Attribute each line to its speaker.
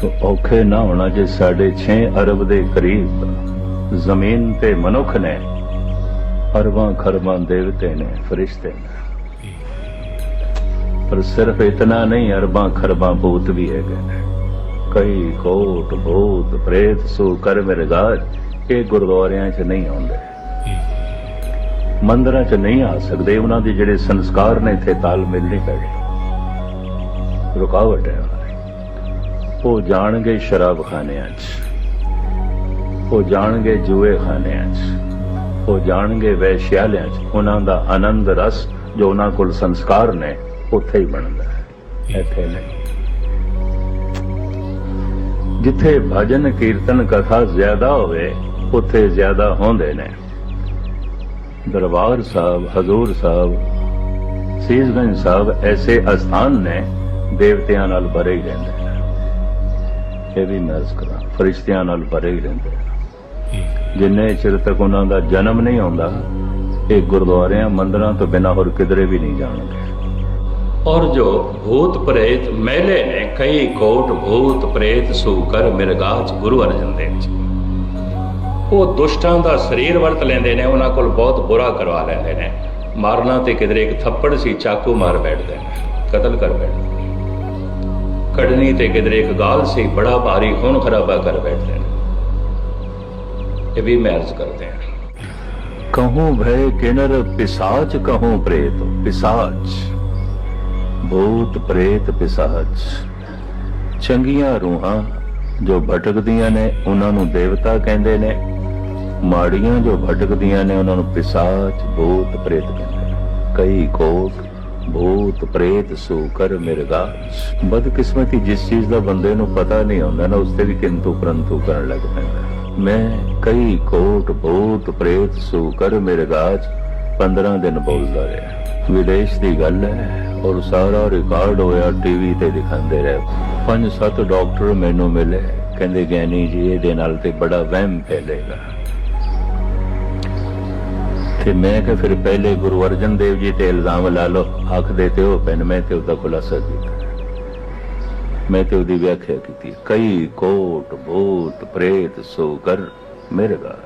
Speaker 1: ਤੋ ਔਖੇ ਨਾ ਹੋਣਾ ਜੇ ਸਾਡੇ 6 ਅਰਬ ਦੇ ਕਰੀਬ ਜ਼ਮੀਨ ਤੇ ਮਨੁੱਖ ਨੇ ਅਰਬਾਂ ਖਰਬਾਂ ਦੇਵਤੇ ਨੇ, ਫਰਿਸ਼ਤੇ ਨੇ। ਪਰ ਸਿਰਫ ਇਤਨਾ ਨਹੀਂ, ਅਰਬਾਂ ਖਰਬਾਂ ਭੂਤ ਵੀ ਹੈਗੇ ਨੇ। ਕਈ ਕੋਟ ਭੂਤ ਪ੍ਰੇਤ ਸੋ ਕਰ ਮਿਰਗਾਜ ਇਹ ਗੁਰਦੁਆਰਿਆਂ 'ਚ ਨਹੀਂ ਆਉਂਦੇ। ਮੰਦਰਾਂ 'ਚ ਨਹੀਂ ਆ ਸਕਦੇ, ਉਹਨਾਂ ਦੇ ਜਿਹੜੇ ਸੰਸਕਾਰ ਨੇ ਇੱਥੇ ਤਾਲਮੇਲ ਨਹੀਂ ਪੈਣੇ ਰੁਕਾਵਟ ਹੈ ਉਹ ਜਾਣਗੇ ਸ਼ਰਾਬ ਖਾਨਿਆਂ 'ਚ। ਉਹ ਜਾਣਗੇ ਜੂਏ ਖਾਨਿਆਂ 'ਚ। ਉਹ ਜਾਣਗੇ ਵੈਸ਼ਿਆਲਿਆਂ 'ਚ। ਉਹਨਾਂ ਦਾ ਆਨੰਦ ਰਸ ਜੋ ਉਹਨਾਂ ਕੋਲ ਸੰਸਕਾਰ ਨੇ, ਉੱਥੇ ਹੀ ਬਣਦਾ ਹੈ। ਇੱਥੇ ਨਹੀਂ। ਜਿੱਥੇ ਭਜਨ, ਕੀਰਤਨ, ਕਥਾ ਜ਼ਿਆਦਾ ਹੋਵੇ, ਉੱਥੇ ਜ਼ਿਆਦਾ ਹੁੰਦੇ ਨੇ। ਦਰਬਾਰ ਸਾਹਿਬ, ਹਜ਼ੂਰ ਸਾਹਿਬ, ਸੀਸਗੰਜ ਸਾਹਿਬ ਐਸੇ ਅਸਥਾਨ ਨੇ, ਦੇਵਤਿਆਂ ਨਾਲ ਭਰੇ ਹੀ ਨੇ। ਇਹ ਵੀ ਨਰਜ਼ ਕਰਾਂ ਫਰਿਸ਼ਤਿਆਂ ਨਾਲ ਭਰੇ ਹੀ ਰਹਿੰਦੇ ਨੇ ਜਿੰਨੇ ਚਿਰ ਤੱਕ ਉਹਨਾਂ ਦਾ ਜਨਮ ਨਹੀਂ ਆਉਂਦਾ ਇਹ ਗੁਰਦੁਆਰਿਆਂ ਮੰਦਰਾਂ ਤੋਂ ਬਿਨਾਂ ਹੋਰ ਕਿਧਰੇ ਵੀ ਨਹੀਂ ਜਾਣਗੇ
Speaker 2: और जो भूत प्रेत मैले ने कई कोट भूत प्रेत ਸੂਕਰ ਮਿਰਗਾਜ ਗੁਰੂ ਅਰਜਨ ਦੇਵ ਜੀ ਉਹ ਦੁਸ਼ਟਾਂ ਦਾ ਸਰੀਰ ਵਰਤ ਲੈਂਦੇ ਨੇ ਉਹਨਾਂ ਕੋਲ ਬਹੁਤ ਬੁਰਾ ਕਰਵਾ ਲੈਂਦੇ ਨੇ ਮਾਰਨਾ ਤੇ ਕਿਧਰੇ ਇੱਕ ਥੱਪੜ ਸੀ ਚਾਕੂ ਮਾਰ ਬੈਠਦੇ ਨੇ ਕਤਲ ਕਰ ਬੈਠਦੇ ਨੇ ਕੜਨੀ ਤੇ ਕਿਦਰੇ ਇੱਕ ਗਾਲ ਸੀ, ਬੜਾ ਭਾਰੀ ਹੁਣ ਖਰਾਬਾ ਕਰ ਬੈਠੇ ਨੇ। ਇਹ ਵੀ ਮੈਂ ਅਰਜ਼ ਕਰਦੇ ਹਾਂ।
Speaker 1: ਕਹੂੰ ਭੈ ਕਿਨਰ, ਪਿਸਾਚ ਕਹੂੰ ਪ੍ਰੇਤ, ਪਿਸਾਚ। ਭੂਤ, ਪ੍ਰੇਤ, ਪਿਸਾਚ। ਚੰਗੀਆਂ ਰੂਹਾਂ ਜੋ ਭਟਕਦੀਆਂ ਨੇ, ਉਹਨਾਂ ਨੂੰ ਦੇਵਤਾ ਕਹਿੰਦੇ ਨੇ। ਮਾੜੀਆਂ ਜੋ ਭਟਕਦੀਆਂ ਨੇ, ਉਹਨਾਂ ਨੂੰ ਪਿਸਾਚ, ਭੂਤ, ਪ੍ਰੇਤ ਕਹਿੰਦੇ ਨੇ। ਕਈ ਕੋਟ ਭੂਤ ਪ੍ਰੇਤ ਸੂਕਰ ਮਿਰਗਾਚ ਬਦਕਿਸਮਤੀ ਜਿਸ ਚੀਜ਼ ਦਾ ਬੰਦੇ ਨੂੰ ਪਤਾ ਨਹੀਂ ਹੁੰਦਾ ਨਾ, ਉਸ ਤੇ ਵੀ ਕਿੰਤੂ ਪਰੰਤੂ ਕਰਨ ਲੱਗ ਪੈਂਦਾ। ਮੈਂ ਕਈ ਕੋਟ ਭੂਤ ਪ੍ਰੇਤ ਸੂਕਰ ਮਿਰਗਾਚ 15 ਦਿਨ ਬੋਲਦਾ ਰਿਹਾ। ਵਿਦੇਸ਼ ਦੀ ਗੱਲ ਹੈ ਔਰ ਸਾਰਾ ਰਿਕਾਰਡ ਹੋਇਆ ਟੀਵੀ ਤੇ ਦਿਖਾਉਂਦੇ ਰਹੇ। ਪੰਜ ਸੱਤ ਡਾਕਟਰ ਮੈਨੂੰ ਮਿਲੇ। ਕਹਿੰਦੇ, ਗਿਆਨੀ ਜੀ, ਇਹਦੇ ਨਾਲ ਤੇ ਬੜਾ ਵਹਿਮ ਫੈਲੇਗਾ। ਤੇ ਮੈਂ ਕਿ ਫਿਰ ਪਹਿਲੇ ਗੁਰੂ ਅਰਜਨ ਦੇਵ ਜੀ ਤੇ ਇਲਜ਼ਾਮ ਲਾ ਲਓ, ਆਖਦੇ ਤੇ ਉਹ ਪੈਨ ਮੈਂ ਤੇ ਉਹਦਾ ਖੁਲਾਸਾ ਕੀਤਾ। ਮੈਂ ਤੇ ਉਹਦੀ ਵਿਆਖਿਆ ਕੀਤੀ। ਕਈ ਕੋਟ ਭੂਤ ਪ੍ਰੇਤ ਸੋ ਕਰ ਮਿਰਗਾ